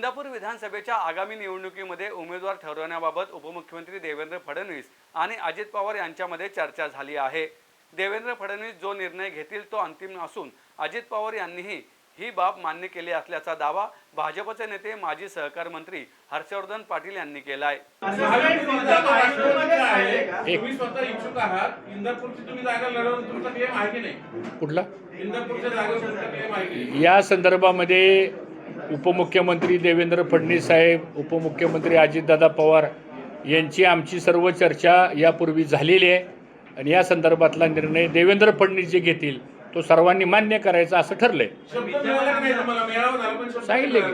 इंदापूर विधानसभेच्या आगामी निवडणुकीमध्ये उमेदवार ठरवण्याबाबत उपमुख्यमंत्री देवेंद्र फडणवीस आणि अजित पवार यांच्यामध्ये चर्चा झाली आहे. देवेंद्र फडणवीस जो निर्णय घेतील तो अंतिम असून अजित पवार यांनीही ही बाब मान्य केली असल्याचा दावा भाजपचे नेते माजी सहकार मंत्री हर्षवर्धन पाटील यांनी केलाय. कुठला? या संदर्भामध्ये उपमुख्यमंत्री देवेंद्र फडणवीस साहेब उपमुख्यमंत्री अजितदादा पवार यांची आमची सर्व चर्चा यापूर्वी झालेली आहे. आणि या संदर्भातला निर्णय देवेंद्र फडणवीस जे घेतील तो सर्वांनी मान्य करायचा असं ठरलंय. सांगितलं की.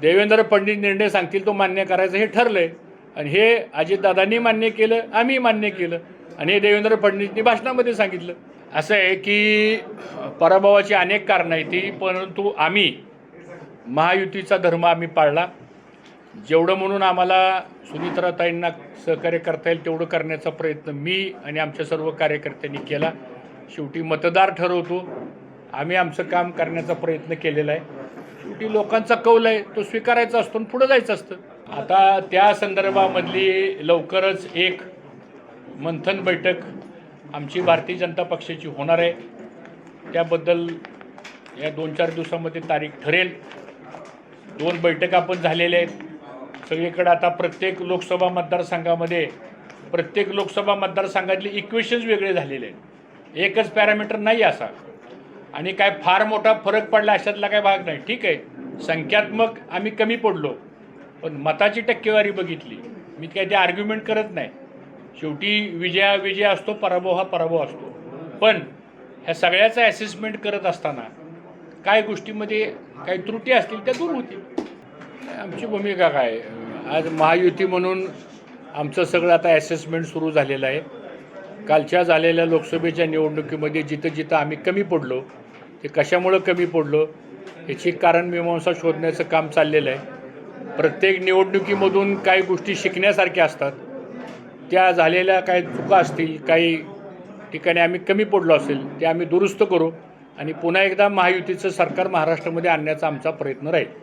देवेंद्र फडणवीस निर्णय सांगतील तो मान्य करायचं हे ठरलंय. आणि हे अजितदादांनी मान्य केलं आम्ही मान्य केलं. आणि हे देवेंद्र फडणवीसनी भाषणामध्ये सांगितलं. असं आहे की पराभवाची अनेक कारणं आहेत ती परंतु आम्ही महायुतीचा धर्म आम्ही पाळला. जेवढं म्हणून आम्हाला सुनित्राताईंना सहकार्य करता येईल तेवढं करण्याचा प्रयत्न मी आणि आमच्या सर्व कार्यकर्त्यांनी केला. शेवटी मतदार ठरवतो. आम्ही आमचं काम करण्याचा प्रयत्न केलेला आहे. शेवटी लोकांचा कौल आहे तो स्वीकारायचा असतो आणि पुढं जायचं असतं. आता त्या संदर्भामधली लवकरच एक मंथन बैठक आमची भारतीय जनता पक्षाची होणार आहे. त्याबद्दल या दोन चार दिवसामध्ये तारीख ठरेल. दोन बैठका पण झालेल्या आहेत. सगळीकडे आता प्रत्येक लोकसभा मतदारसंघामध्ये प्रत्येक लोकसभा मतदारसंघातले इक्वेशन्स वेगळे झालेले आहेत. एकच पॅरामीटर नाही असा. आणि काय फार मोठा फरक पडला अशातला काय भाग नाही. ठीक आहे. संख्यात्मक आम्ही कमी पडलो. पण मताची टक्केवारी बघितली. मी काय ते आर्ग्युमेंट करत नाही. शेवटी विजया विजय असतो पराभव हा पराभव असतो. पण ह्या सगळ्याचं ॲसेसमेंट करत असताना काय गोष्टीमध्ये काही त्रुटी असतील त्या दूर होतील. आमची भूमिका काय? आज महायुती म्हणून आमचं सगळं आता ॲसेसमेंट सुरू झालेलं आहे. कालच्या झालेल्या लोकसभेच्या निवडणुकीमध्ये जिथं जिथं आम्ही कमी पडलो ते कशामुळं कमी पडलो याची कारण मीमांसा शोधण्याचं काम चाललेलं आहे. प्रत्येक निवडणुकीमधून काही गोष्टी शिकण्यासारख्या असतात. त्या झालेल्या काही चुका असतील काही ठिकाणी आम्ही कमी पडलो असेल ते आम्ही दुरुस्त करू. आणि पुन्हा एकदा महायुतीचं सरकार महाराष्ट्रामध्ये आणण्याचा आमचा प्रयत्न राहील.